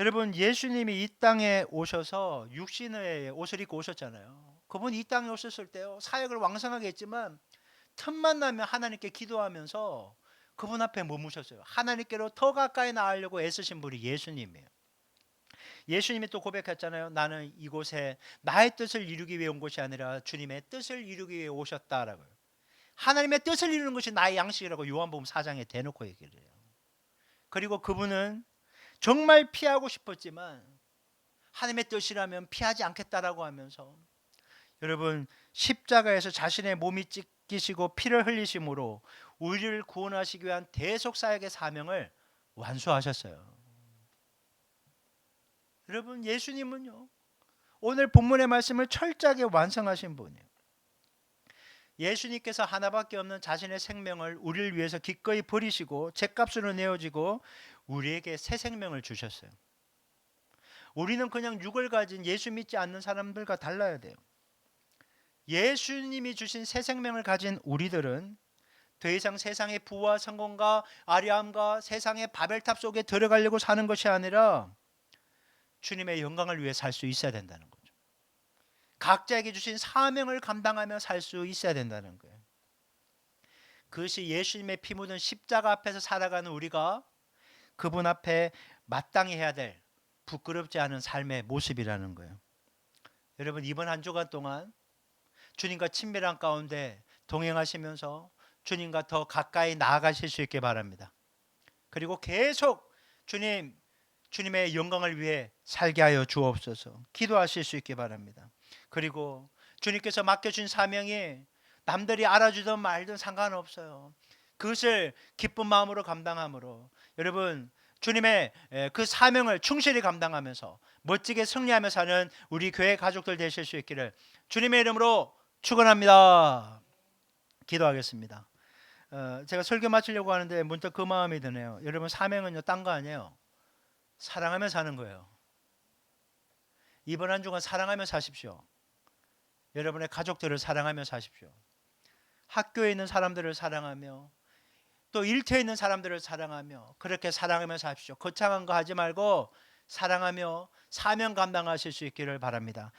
여러분 예수님이 이 땅에 오셔서 육신의 옷을 입고 오셨잖아요. 그분 이 땅에 오셨을 때요 사역을 왕성하게 했지만 틈만 나면 하나님께 기도하면서 그분 앞에 머무셨어요. 하나님께로 더 가까이 나가려고 애쓰신 분이 예수님이에요. 예수님이 또 고백했잖아요. 나는 이곳에 나의 뜻을 이루기 위해 온 것이 아니라 주님의 뜻을 이루기 위해 오셨다라고요. 하나님의 뜻을 이루는 것이 나의 양식이라고 요한복음 4장에 대놓고 얘기를 해요. 그리고 그분은 정말 피하고 싶었지만 하나님의 뜻이라면 피하지 않겠다라고 하면서 여러분 십자가에서 자신의 몸이 찢기시고 피를 흘리심으로 우리를 구원하시기 위한 대속 사역의 사명을 완수하셨어요. 여러분 예수님은요 오늘 본문의 말씀을 철저하게 완성하신 분이에요. 예수님께서 하나밖에 없는 자신의 생명을 우리를 위해서 기꺼이 버리시고 죄값으로 내어지고 우리에게 새 생명을 주셨어요. 우리는 그냥 육을 가진 예수 믿지 않는 사람들과 달라야 돼요. 예수님이 주신 새 생명을 가진 우리들은 더 이상 세상의 부와 성공과 아리함과 세상의 바벨탑 속에 들어가려고 사는 것이 아니라 주님의 영광을 위해 살 수 있어야 된다는 거죠. 각자에게 주신 사명을 감당하며 살 수 있어야 된다는 거예요. 그것이 예수님의 피 묻은 십자가 앞에서 살아가는 우리가 그분 앞에 마땅히 해야 될 부끄럽지 않은 삶의 모습이라는 거예요. 여러분 이번 한 주간 동안 주님과 친밀한 가운데 동행하시면서 주님과 더 가까이 나아가실 수 있게 바랍니다. 그리고 계속 주님 주님의 영광을 위해 살게 하여 주옵소서. 기도하실 수 있게 바랍니다. 그리고 주님께서 맡겨준 사명이 남들이 알아주든 말든 상관없어요. 그것을 기쁜 마음으로 감당함으로 여러분 주님의 에, 그 사명을 충실히 감당하면서 멋지게 승리하며 사는 우리 교회 가족들 되실 수 있기를 주님의 이름으로 축원합니다. 기도하겠습니다. 어, 제가 설교 마치려고 하는데 문득 그 마음이 드네요. 여러분 사명은요 딴 거 아니에요. 사랑하며 사는 거예요. 이번 한 주간 사랑하며 사십시오. 여러분의 가족들을 사랑하며 사십시오. 학교에 있는 사람들을 사랑하며 또 일터에 있는 사람들을 사랑하며 그렇게 사랑하며 사십시오. 거창한 거 하지 말고 사랑하며 사명 감당하실 수 있기를 바랍니다.